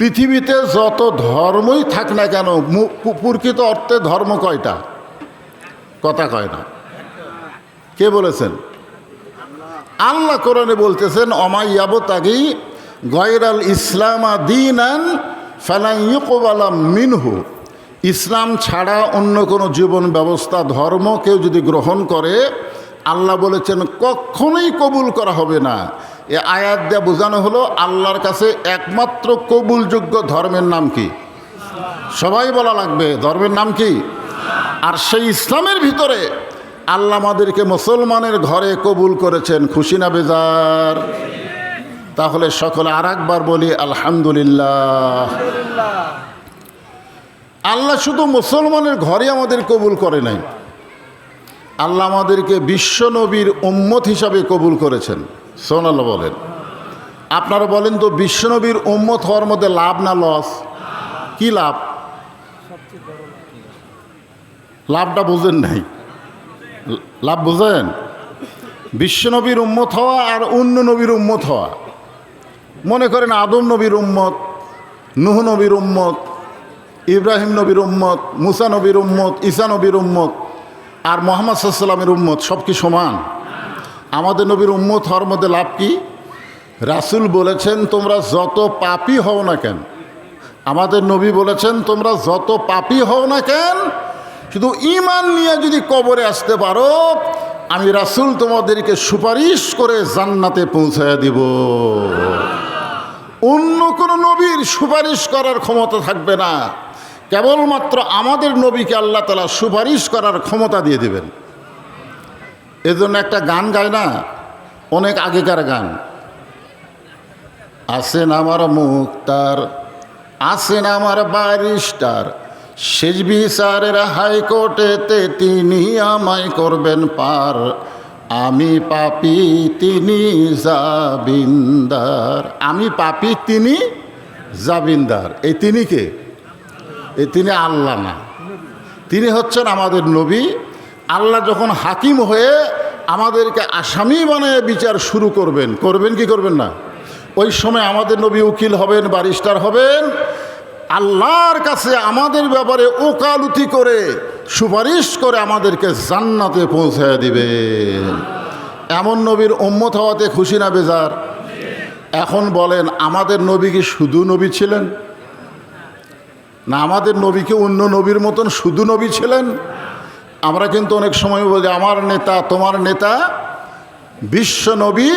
পৃথিবীতে যত ধর্মই থাক না কেন প্রকৃত অর্থে ধর্ম কয়টা? কথা কয় না। কে বলেছেন? আল্লাহ কোরআনে বলতেছেন অমাইয়াব তাগি গয়রাল ইসলামা দিনান ফালাইকবালাম মিনহু। ইসলাম ছাড়া অন্য কোনো জীবন ব্যবস্থা, ধর্ম কেউ যদি গ্রহণ করে, আল্লাহ বলেছেন, কখনোই কবুল করা হবে না। এ আয়াত দিয়ে বোঝানো হলো আল্লাহর কাছে একমাত্র কবুলযোগ্য ধর্মের নাম কি? সবাই বলা লাগবে, ধর্মের নাম কি? আর সেই ইসলামের ভিতরে আল্লাহ আমাদেরকে মুসলমানের ঘরে কবুল করেছেন, খুশি না বেজার? তাহলে সকলে আর একবার বলি, আলহামদুলিল্লাহ। আল্লাহ শুধু মুসলমানের ঘরে আমাদের কবুল করে নাই, আল্লাহ আমাদেরকে বিশ্ব নবীর উম্মত হিসাবে কবুল করেছেন। সোনাল্লাহ বলেন। আপনারা বলেন তো, বিশ্বনবীর উম্মত হওয়ার মধ্যে লাভ না লস? কি লাভ? লাভটা বুঝেন নাই। লাভ বুঝেন? বিশ্বনবীর উম্মত হওয়া আর অন্য নবীর উম্মত হওয়া। মনে করেন আদম নবীর উম্মত, নুহ নবীর উম্মত, ইব্রাহিম নবীর উম্মত, মুসা নবীর উম্মত, ঈসা নবীর উম্মত, আর মোহাম্মদ সাল্লামের উম্মত সব কি সমান? আমাদের নবীর উম্মত হওয়ার মধ্যে লাভ কি? রাসুল বলেছেন, তোমরা যত পাপি হও না কেন আমাদের নবী বলেছেন, তোমরা যত পাপি হও না কেন শুধু ইমান নিয়ে যদি কবরে আসতে পারো, আমি রাসুল তোমাদেরকে সুপারিশ করে জান্নাতে পৌঁছায় দিব। অন্য কোনো নবীর সুপারিশ করার ক্ষমতা থাকবে না। কেবলমাত্র আমাদের নবীকে আল্লাহ তালা সুপারিশ করার ক্ষমতা দিয়ে দেবেন। এজন্য একটা গান গায় না, অনেক আগেকার গান। আসেন আমার মুক্তার, আসেন আমার বারিস্টার শেষ বিচারের হাইকোর্টেতে তিনি আমায় করবেন পার। আমি পাপি, তিনি জাবিন্দার। আমি পাপি, তিনি জাবিন্দার। এই তিনি কে? এই তিনি আল্লাহ না তিনি হচ্ছেন আমাদের নবী। আল্লাহ যখন হাকিম হয়ে আমাদেরকে আসামি বানায় বিচার শুরু করবেন। করবেন কি করবেন না? ওই সময় আমাদের নবী উকিল হবেন বারিস্টার হবেন। আল্লাহর কাছে আমাদের ব্যাপারে ওকালতি করে, সুপারিশ করে আমাদেরকে জান্নাতে পৌঁছায় দিবেন। এমন নবীর উম্মত হওয়াতে খুশি না বেজার? এখন বলেন, আমাদের নবী কি শুধু নবী ছিলেন? না, আমাদের নবীকে অন্য নবীর মতন শুধু নবী ছিলেন? আমরা কিন্তু অনেক সময় বলি, আমার নেতা, তোমার নেতা বিশ্ব নবী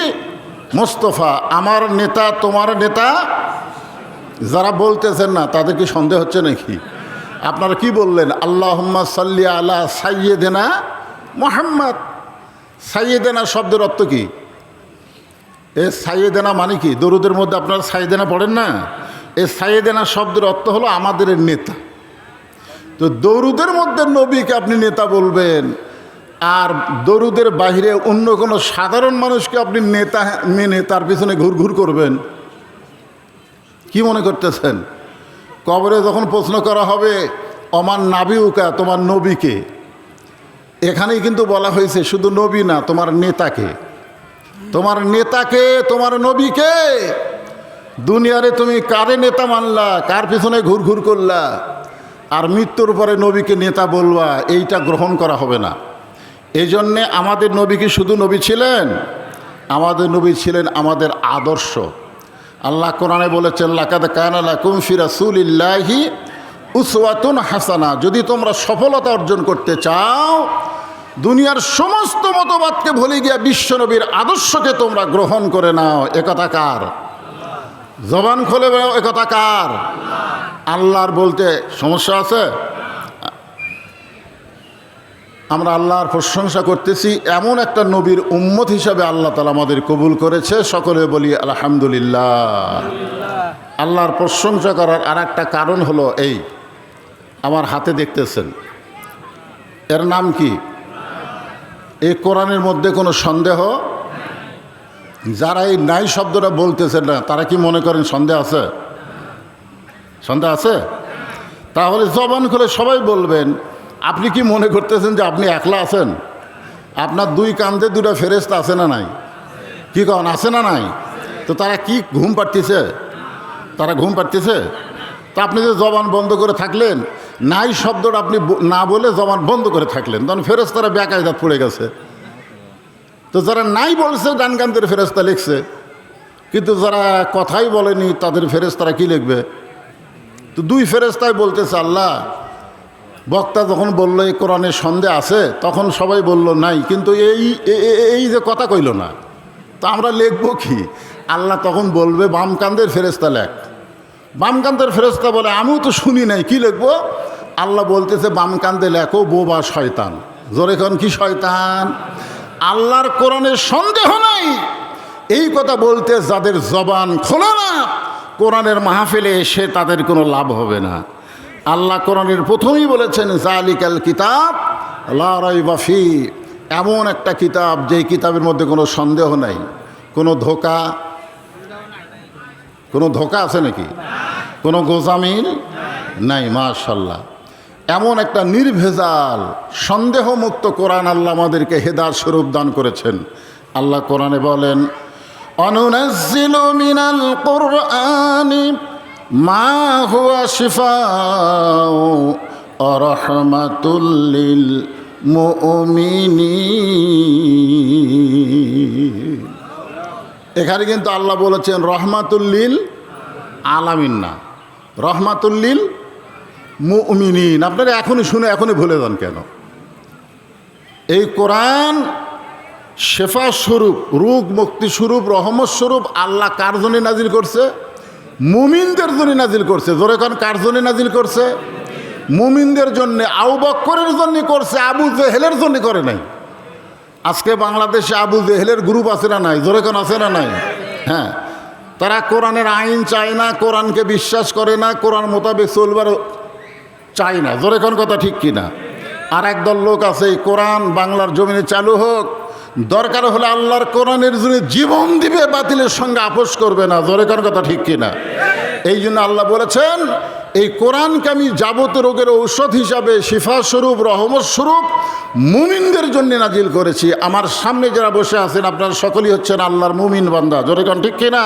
মোস্তফা, আমার নেতা, তোমার নেতা? যারা বলতেছেন না, তাদের কি সন্দেহ হচ্ছে নাকি? আপনারা কি বললেন? আল্লাহ সাল্লি আলা সাইয়েদেনা মোহাম্মদ। সাইয়েদেনা শব্দের অর্থ কি? এ সাইয়েদেনা মানে কি? দরুদের মধ্যে আপনারা সাইয়েদেনা পড়েন না? এ সাইয়েদেনা শব্দের অর্থ হলো আমাদের নেতা। তো দরুদের মধ্যে নবীকে আপনি নেতা বলবেন, আর দরুদের বাহিরে অন্য কোনো সাধারণ মানুষকে আপনি নেতা মেনে তার পিছনে ঘুর ঘুর করবেন? কি মনে করতেছেন? কবরে যখন প্রশ্ন করা হবে, অমান নাবিউকা, তোমার নবীকে? এখানেই কিন্তু বলা হয়েছে, শুধু নবী না, তোমার নেতাকে। তোমার নেতাকে, তোমার নবীকে? দুনিয়ারে তুমি কারে নেতা মানলা? কার পিছনে ঘুর ঘুর করলা? আর মৃত্যুর পরে নবীকে নেতা বলবা এইটা গ্রহণ করা হবে না। এই জন্যে আমাদের নবী কি শুধু নবী ছিলেন? আমাদের নবী ছিলেন আমাদের আদর্শ। আল্লাহ কোরআনে বলেছেন, লাকাদ কানালা কুমফি রাসুলিল্লাহি উসওয়াতুন হাসানা। যদি তোমরা সফলতা অর্জন করতে চাও, দুনিয়ার সমস্ত মতবাদকে ভুলে গিয়া বিশ্বনবীর আদর্শকে তোমরা গ্রহণ করে নাও। একথা কার? জবান খোলে বেড়াও, একথা কার? আল্লাহর বলতে সমস্যা আছে? আমরা আল্লাহর প্রশংসা করতেছি, এমন একটা নবীর উম্মত হিসাবে আল্লাহ তালা আমাদের কবুল করেছে। সকলে বলি, আলহামদুলিল্লাহ। আল্লাহর প্রশংসা করার আর একটা কারণ হলো এই, আমার হাতে দেখতেছেন। এর নাম কি? এই কোরআনের মধ্যে কোনো সন্দেহ? যারা এই নাই শব্দটা বলতেছেন না, তারা কি মনে করেন সন্দেহ আছে? সন্দেহ আছে? তাহলে জবান করে সবাই বলবেন, আপনি কি মনে করতেছেন যে আপনি একলা আছেন? আপনার দুই কান্দে দুটা ফেরেস্তা আছে না নাই? কি কন, আছে না নাই? তো তারা কি ঘুম পাড়তেছে? তারা ঘুম পাড়তেছে? তা আপনি যে জবান বন্ধ করে থাকলেন, নাই শব্দটা আপনি না বলে জবান বন্ধ করে থাকলেন, তখন ফেরেস্তারা বেকায়দাত পড়ে গেছে। তো যারা নাই বলছে গান গানদের ফেরেস্তা লিখছে। কিন্তু যারা কথাই বলেনি, তাদের ফেরেস্তারা কি লিখবে? তো দুই ফেরেস্তায় বলতেছে, আল্লাহ, বক্তা যখন বলল, এই কোরআনে সন্দেহ আছে, তখন সবাই বলল, নাই। কিন্তু এই এই যে কথা কইল না, তো আমরা লিখব কি? আল্লাহ তখন বলবে বামকান্দের ফেরেস্তা লেখ। বামকান্দের ফেরেস্তা বলে, আমিও তো শুনি নাই, কি লিখব? আল্লাহ বলতেছে বামকান্দে লেখো, বোবা শয়তান। জোরে কন, কি শয়তান? আল্লাহর কোরআনের সন্দেহ নাই? এই কথা বলতে যাদের জবান খোলে না কোরআনের মাহফিলে এসে তাদের কোনো লাভ হবে না। আল্লাহ কোরআনের প্রথমেই বলেছেন, জালিকাল কিতাব লারাই বাফি এমন একটা কিতাব যেই কিতাবের মধ্যে কোনো সন্দেহ নাই, কোনো ধোকা কোনো ধোকা আছে নাকি? কোনো গোজামিল নাই মাশাল্লাহ এমন একটা নির্ভেজাল, সন্দেহমুক্ত কোরআন আল্লাহ আমাদেরকে হেদার স্বরূপ দান করেছেন। আল্লাহ কোরআনে বলেন অনুনাজ্জিলু মিনাল কোরআনি মা হুয়া শিফাউ ওয়া রাহমাতুল লিল মুমিনিন এখানে কিন্তু আল্লাহ বলেছেন রহমাতুল্লিল আলামিন না। রহমাতুল্লিল মুমিনিন। আপনারা এখনই শুনে, এখনই ভুলে যান কেন? এই কোরআন শেফা স্বরূপ রোগ মুক্তি স্বরূপ, রহমত স্বরূপ আল্লাহ কার জন্য নাজিল করছে? মুমিনদের জন্য নাজিল করছে। জোরে কান, কার জন্য নাজিল করছে? মুমিনদের জন্য, আবু বক্করের জন্য করছে, আবু জেহেলের জন্য করে নাই। আজকে বাংলাদেশে আবু জেহেলের গ্রুপ আছে না নাই? জোরে কোন, আছে না নাই? হ্যাঁ। তারা কোরআনের আইন চায় না, কোরআনকে বিশ্বাস করে না, কোরআন মোতাবেক চলবার চায় না। জোরে কোন কথা ঠিক কিনা? আর একদল লোক আছে কোরআন বাংলার জমিনে চালু হোক দরকার হলে আল্লাহর কোরআনের জন্য জীবন দিবে, বাতিলের সঙ্গে আপোষ করবে না। জোরে কোন কথা ঠিক কিনা? এই জন্য আল্লাহ বলেছেন, এই কোরআনকে আমি যাবত রোগের ঔষধ হিসাবে শিফা স্বরূপ রহমত স্বরূপ মুমিনদের জন্য নাজিল করেছি। আমার সামনে যারা বসে আছেন, আপনারা সকলেই হচ্ছেন আল্লাহর মুমিন বান্দা। জোরে কোন ঠিক কিনা?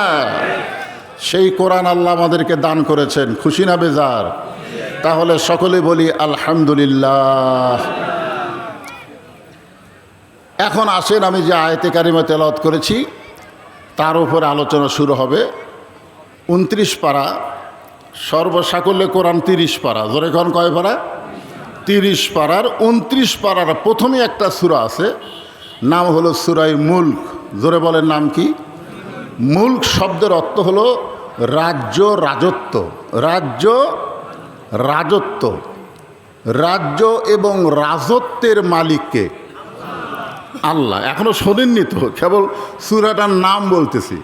সেই কোরআন আল্লাহ আমাদেরকে দান করেছেন। খুশি না বেজার? তাহলে সকলে বলি, আলহামদুলিল্লাহ। এখন আসেন, আমি যে আয়তে কারিমা তেলাওয়াত করেছি, তার উপরে আলোচনা শুরু হবে। উনত্রিশ পাড়া সর্বসাকল্যে কোরআন তিরিশ পাড়া জোরে কন কয় পারা? তিরিশ পাড়ার উনত্রিশ পারার প্রথমে একটা সুরা আছে, নাম হলো সুরাই মুল্ক। জোরে বলেন নাম কি? মুল্ক শব্দের অর্থ হলো রাজ্য রাজত্ব। রাজ্য রাজত্ব। রাজ্য এবং রাজত্বের মালিককে আল্লাহ, এখনও শোনেননি তো কেবল সুরাটার নাম বলতেছি।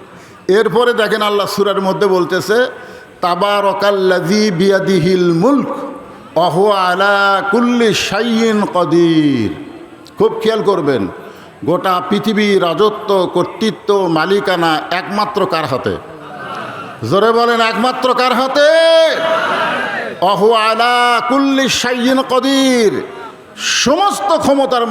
এরপরে দেখেন আল্লাহ সুরার মধ্যে বলতেছে তাবারকাল্লাজি বিয়াদিহিল মুল্ক অহ আলা কুল্লি শাইন কদির। খুব খেয়াল করবেন, গোটা পৃথিবী রাজত্ব, কর্তৃত্ব, মালিকানা একমাত্র কার হাতে? জোরে বলেন, একমাত্র কার হাতে? অহু আলা কুল্লি শাইন কদির। সমস্ত ক্ষমতার